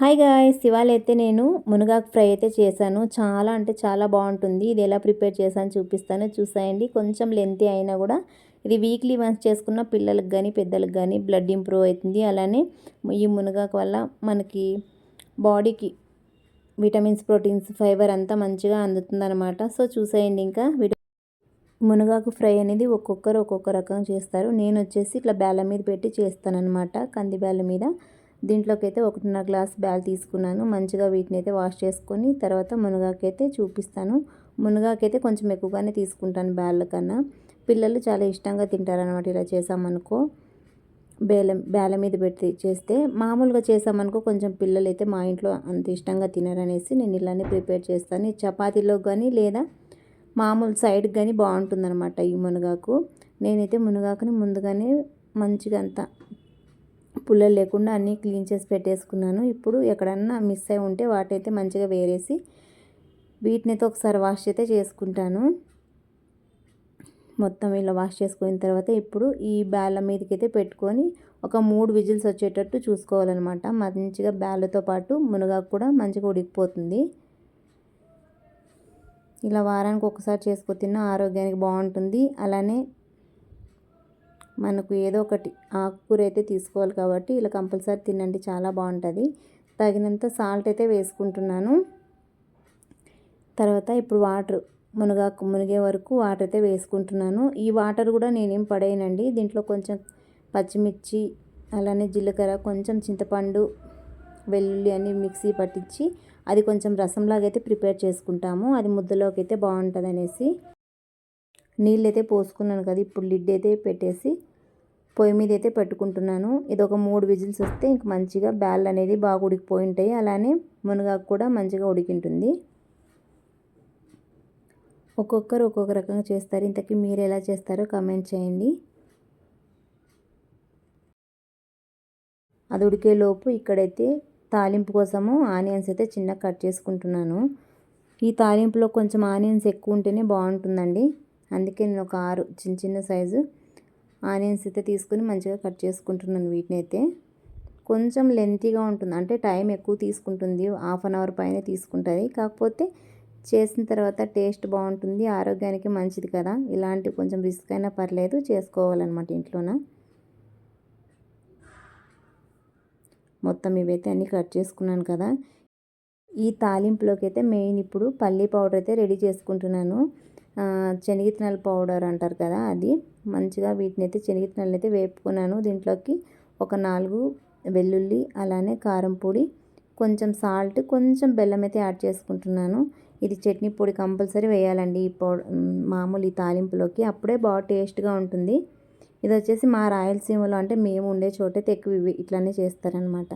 Hi guys ఇవాళ అయితే నేను మునగాకు ఫ్రై అయితే చేశాను. చాలా అంటే చాలా బాగుంటుంది. ఇది ఎలా ప్రిపేర్ చేశాను చూపిస్తాను. చూసాయండి. కొంచెం లెంతీ అయినా కూడా ఇది వీక్లీ వన్స్ చేసుకున్న పిల్లలకు కానీ పెద్దలకు కానీ బ్లడ్ ఇంప్రూవ్ అవుతుంది. అలానే ఈ మునగాకు వల్ల మనకి బాడీకి విటమిన్స్ ప్రోటీన్స్ ఫైబర్ అంతా మంచిగా అందుతుందన్నమాట. సో చూసేయండి ఇంకా. మునగాకు ఫ్రై అనేది ఒక్కొక్కరు ఒక్కొక్క రకం చేస్తారు. నేను వచ్చేసి ఇట్లా బేళ్ళ మీద పెట్టి చేస్తానన్నమాట. కంది బేళ్ళ మీద. దీంట్లోకి అయితే ఒకటిన్నర గ్లాస్ బ్యాల్ తీసుకున్నాను. మంచిగా వీటిని అయితే వాష్ చేసుకొని తర్వాత మునగాకైతే చూపిస్తాను. మునగాకైతే కొంచెం ఎక్కువగానే తీసుకుంటాను బ్యాళ్ళ కన్నా. పిల్లలు చాలా ఇష్టంగా తింటారనమాట ఇలా చేసామనుకో. బేలం బేల మీద పెట్టి చేస్తే మామూలుగా చేసామనుకో కొంచెం పిల్లలు అయితే మా ఇంట్లో అంత ఇష్టంగా తినరనేసి నేను ఇలానే ప్రిపేర్ చేస్తాను. చపాతీలో కానీ లేదా మామూలు సైడ్కి కానీ బాగుంటుందన్నమాట ఈ మునగాకు. నేనైతే మునగాకుని ముందుగానే మంచిగా అంతా పుల్లలు లేకుండా అన్నీ క్లీన్ చేసి పెట్టేసుకున్నాను. ఇప్పుడు ఎక్కడన్నా మిస్ అయి ఉంటే వాటైతే మంచిగా వేరేసి వీటిని అయితే ఒకసారి వాష్ అయితే చేసుకుంటాను. మొత్తం ఇలా వాష్ చేసుకున్న తర్వాత ఇప్పుడు ఈ బ్యాల మీదకి అయితే పెట్టుకొని ఒక మూడు విజిల్స్ వచ్చేటట్టు చూసుకోవాలన్నమాట. మంచిగా బ్యాలతో పాటు మునగాకు కూడా మంచిగా ఉడికిపోతుంది. ఇలా వారానికి ఒకసారి చేసుకు తిన్న ఆరోగ్యానికి బాగుంటుంది. అలానే మనకు ఏదో ఒకటి ఆకుకూర అయితే తీసుకోవాలి కాబట్టి ఇలా కంపల్సరీ తినండి చాలా బాగుంటుంది. తగినంత సాల్ట్ అయితే వేసుకుంటున్నాను. తర్వాత ఇప్పుడు వాటర్ మునగాకు మునిగే వరకు వాటర్ అయితే వేసుకుంటున్నాను. ఈ వాటర్ కూడా నేనేం పడేయనండి. దీంట్లో కొంచెం పచ్చిమిర్చి అలానే జీలకర్ర కొంచెం చింతపండు వెల్లుల్లి అని మిక్సీ పట్టించి అది కొంచెం రసంలాగా అయితే ప్రిపేర్ చేసుకుంటాము. అది ముద్దలోకి అయితే బాగుంటుంది అనేసి నీళ్ళు అయితే పోసుకున్నాను కదా ఇప్పుడు లిడ్ అయితే పెట్టేసి పొయ్యి మీద అయితే పెట్టుకుంటున్నాను. ఇది ఒక మూడు విజిల్స్ వస్తే ఇంక మంచిగా బ్యాల్ అనేది బాగా ఉడికిపోయి ఉంటాయి. అలానే మునగాకు కూడా మంచిగా ఉడికింటుంది. ఒక్కొక్కరు ఒక్కొక్క రకంగా చేస్తారు. ఇంతకీ మీరు ఎలా చేస్తారో కమెంట్ చేయండి. అది ఉడికేలోపు ఇక్కడైతే తాలింపు కోసము ఆనియన్స్ అయితే చిన్నగా కట్ చేసుకుంటున్నాను. ఈ తాలింపులో కొంచెం ఆనియన్స్ ఎక్కువ ఉంటేనే బాగుంటుందండి. అందుకే నేను ఒక ఆరు చిన్న చిన్న సైజు ఆనియన్స్ అయితే తీసుకుని మంచిగా కట్ చేసుకుంటున్నాను వీటిని అయితే కొంచెం లెంతీగా ఉంటుంది. అంటే టైం ఎక్కువ తీసుకుంటుంది. హాఫ్ అన్ అవర్ పైన తీసుకుంటుంది. కాకపోతే చేసిన తర్వాత టేస్ట్ బాగుంటుంది. ఆరోగ్యానికి మంచిది కదా. ఇలాంటి కొంచెం రిస్క్ అయినా పర్లేదు. చేసుకోవాలన్నమాట ఇంట్లోన. మొత్తం ఇవైతే అన్నీ కట్ చేసుకున్నాను కదా. ఈ తాలింపులోకి అయితే మెయిన్ ఇప్పుడు పల్లీ పౌడర్ అయితే రెడీ చేసుకుంటున్నాను. శనగిత్తనాల పౌడర్ అంటారు కదా అది. మంచిగా వీటిని అయితే శనగిత్తనాలు అయితే వేపుకున్నాను. దీంట్లోకి ఒక నాలుగు వెల్లుల్లి అలానే కారం పొడి కొంచెం సాల్ట్ కొంచెం బెల్లం అయితే యాడ్ చేసుకుంటున్నాను. ఇది చట్నీ పొడి కంపల్సరీ వేయాలండి ఈ పౌ మామూలు ఈ తాలింపులోకి. అప్పుడే బాగా టేస్ట్గా ఉంటుంది. ఇది వచ్చేసి మా రాయలసీమలో అంటే మేము ఉండే చోటైతే ఎక్కువ ఇట్లానే చేస్తారనమాట.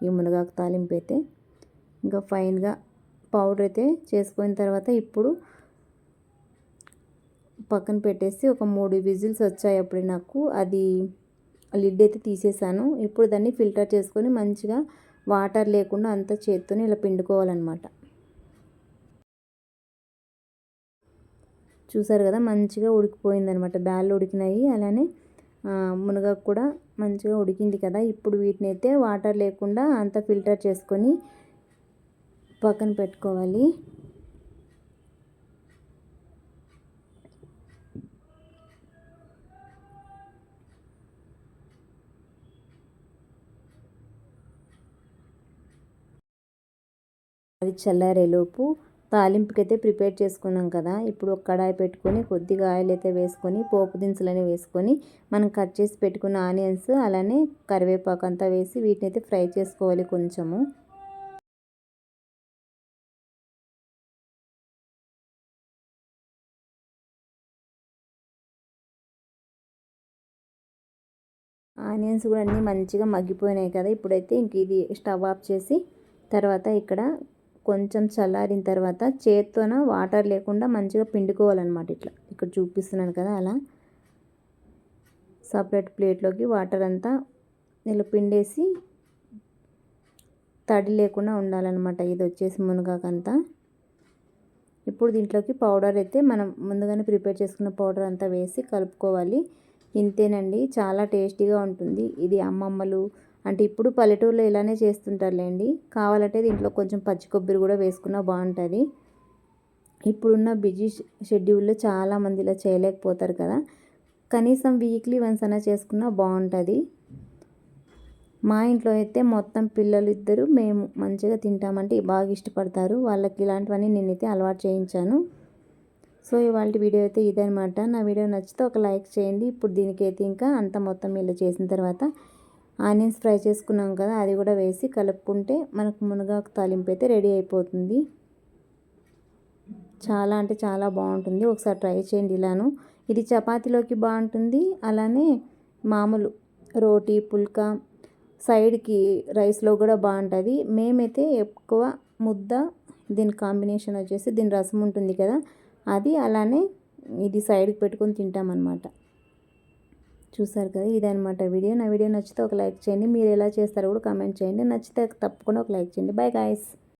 ఈ మునగాకు తాలింపు అయితే. ఇంకా ఫైన్గా పౌడర్ అయితే చేసుకున్న తర్వాత ఇప్పుడు పక్కన పెట్టేసి ఒక మూడు విజిల్స్ వచ్చాయి అప్పుడు నాకు. అది లిడ్ అయితే తీసేసాను. ఇప్పుడు దాన్ని ఫిల్టర్ చేసుకొని మంచిగా వాటర్ లేకుండా అంత చేత్తోని ఇలా పిండుకోవాలన్నమాట. చూసారు కదా మంచిగా ఉడికిపోయిందనమాట బ్యాళ్ళు ఉడికినాయి. అలానే మునగాకు కూడా మంచిగా ఉడికింది కదా. ఇప్పుడు వీటిని అయితే వాటర్ లేకుండా అంత ఫిల్టర్ చేసుకొని పక్కన పెట్టుకోవాలి. చల్లారేలోపు తాలింపుకైతే ప్రిపేర్ చేసుకున్నాం కదా. ఇప్పుడు ఒక కడాయి పెట్టుకొని కొద్దిగా ఆయిల్ అయితే వేసుకొని పోపు దినుసులని వేసుకొని మనం కట్ చేసి పెట్టుకున్న ఆనియన్స్ అలానే కరివేపాకు అంతా వేసి వీటిని అయితే ఫ్రై చేసుకోవాలి కొంచెము. ఆనియన్స్ కూడా అన్నీ మంచిగా మగ్గిపోయినాయి కదా. ఇప్పుడైతే ఇంక ఇది స్టవ్ ఆఫ్ చేసి తర్వాత ఇక్కడ కొంచెం చల్లారిన తర్వాత చేత్తోన వాటర్ లేకుండా మంచిగా పిండుకోవాలన్నమాట ఇట్లా. ఇక్కడ చూపిస్తున్నాను కదా అలా. సపరేట్ ప్లేట్లోకి వాటర్ అంతా ఇలా పిండేసి తడి లేకుండా ఉండాలన్నమాట. ఇది వచ్చేసి మునగాకంతా. ఇప్పుడు దీంట్లోకి పౌడర్ అయితే మనం ముందుగానే ప్రిపేర్ చేసుకున్న పౌడర్ అంతా వేసి కలుపుకోవాలి. ఇంతేనండి. చాలా టేస్టీగా ఉంటుంది. ఇది అమ్మమ్మలు అంటే ఇప్పుడు పల్లెటూరులో ఇలానే చేస్తుంటారులేండి. కావాలంటే దీంట్లో కొంచెం పచ్చి కొబ్బరి కూడా వేసుకున్నా బాగుంటుంది. ఇప్పుడున్న బిజీ షెడ్యూల్లో చాలామంది ఇలా చేయలేకపోతారు కదా. కనీసం వీక్లీ వన్స్ అయినా చేసుకున్నా బాగుంటుంది. మా ఇంట్లో అయితే మొత్తం పిల్లలు ఇద్దరు మేము మంచిగా తింటామంటే బాగా ఇష్టపడతారు. వాళ్ళకి ఇలాంటివన్నీ నేనైతే అలవాటు చేయించాను. సో ఇవాళ వీడియో అయితే ఇదనమాట నా వీడియో నచ్చితే ఒక లైక్ చేయండి. ఇప్పుడు దీనికైతే ఇంకా అంత మొత్తం ఇలా చేసిన తర్వాత ఆనియన్స్ ఫ్రై చేసుకున్నాం కదా అది కూడా వేసి కలుపుకుంటే మనకు మునగాకు తాలింపు అయితే రెడీ అయిపోతుంది. చాలా అంటే చాలా బాగుంటుంది. ఒకసారి ట్రై చేయండి ఇలాను. ఇది చపాతీలోకి బాగుంటుంది అలానే మామూలు రోటీ పుల్కా సైడ్కి రైస్లో కూడా బాగుంటుంది. మేమైతే ఎక్కువ ముద్ద దీని కాంబినేషన్ వచ్చేసి దీని రసం ఉంటుంది కదా అది అలానే ఇది సైడ్కి పెట్టుకొని తింటామన్నమాట. చూసారు కదా ఇదనమాట వీడియో. నా వీడియో నచ్చితే ఒక లైక్ చేయండి. మీరు ఎలా చేస్తారో కూడా కామెంట్ చేయండి. నచ్చితే తప్పకుండా ఒక లైక్ చేయండి. Bye guys